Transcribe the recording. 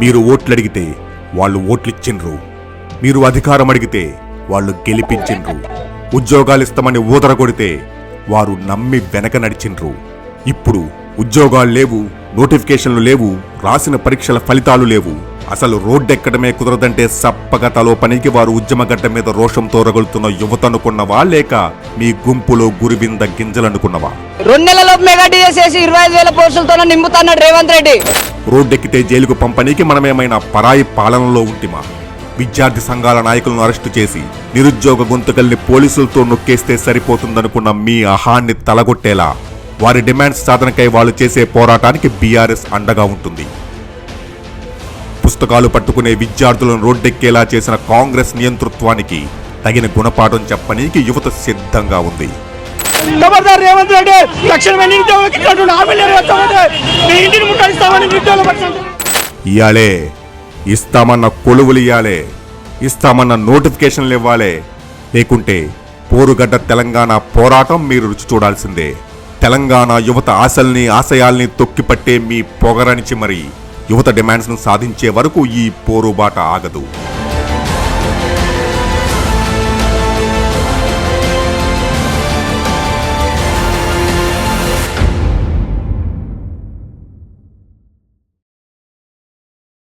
మీరు ఓట్లు అడిగితే వాళ్ళు ఓట్లు ఇచ్చిండ్రు మీరు అధికారం అడిగితే వాళ్ళు గెలిపించిండ్రు. ఉద్యోగాలు ఇస్తామని ఊదర కొడితే వారు నమ్మి వెనక నడిచిండ్రు. ఇప్పుడు ఉద్యోగాలు లేవు నోటిఫికేషన్లు లేవు రాసిన పరీక్షల ఫలితాలు లేవు. అసలు రోడ్డెక్కడమే కుదరదంటే సప్పగా తలో పనికి వారు ఉద్యమగడ్డ మీద రోషంతో రగులుతున్న యువత అనుకున్నవా లేక మీ గుంపులో గురివింద గింజలనుకున్నవా? రెండు నెలల మెగా ఇరవై ఐదు వేల పోస్టులతో నింపుతున్నాడు రేవంత్ రెడ్డి. రోడ్డెక్కితే జైలుకు పంపనీకి మనమేమైనా పరాయి పాలనలో ఉంటిమా? విద్యార్థి సంఘాల నాయకులను అరెస్టు చేసి నిరుద్యోగ గొంతుకల్ని పోలీసులతో నొక్కేస్తే సరిపోతుందనుకున్న మీ అహాన్ని తలగొట్టేలా? వారి డిమాండ్స్ సాధనకై వాళ్ళు చేసే పోరాటానికి బీఆర్ఎస్ అండగా ఉంటుంది. పుస్తకాలు పట్టుకునే విద్యార్థులను రోడ్డెక్కేలా చేసిన కాంగ్రెస్ నియంతృత్వానికి తగిన గుణపాఠం చెప్పనీకి యువత సిద్ధంగా ఉంది. ఖబర్దార్ రేవంత్ రెడ్డి తక్షణమే నిరుద్యోగులకు ఇచ్చినటువంటి హామీలు నెరవేర్చాలంటే మీ ఇంటిని ముట్టడిస్తామని నిరుద్యోగ పరిస్థితి ఇయాలే ఇస్తామన్న కొలువులు ఇయ్యాలే ఇస్తామన్న నోటిఫికేషన్లు ఇవ్వాలే. లేకుంటే పోరుగడ్డ తెలంగాణ పోరాటం మీరు రుచి చూడాల్సిందే. తెలంగాణ యువత ఆశల్ని ఆశయాల్ని తొక్కిపట్టే మీ పొగరనిచి మరి. యువత డిమాండ్స్ను సాధించే వరకు ఈ పోరుబాట ఆగదు.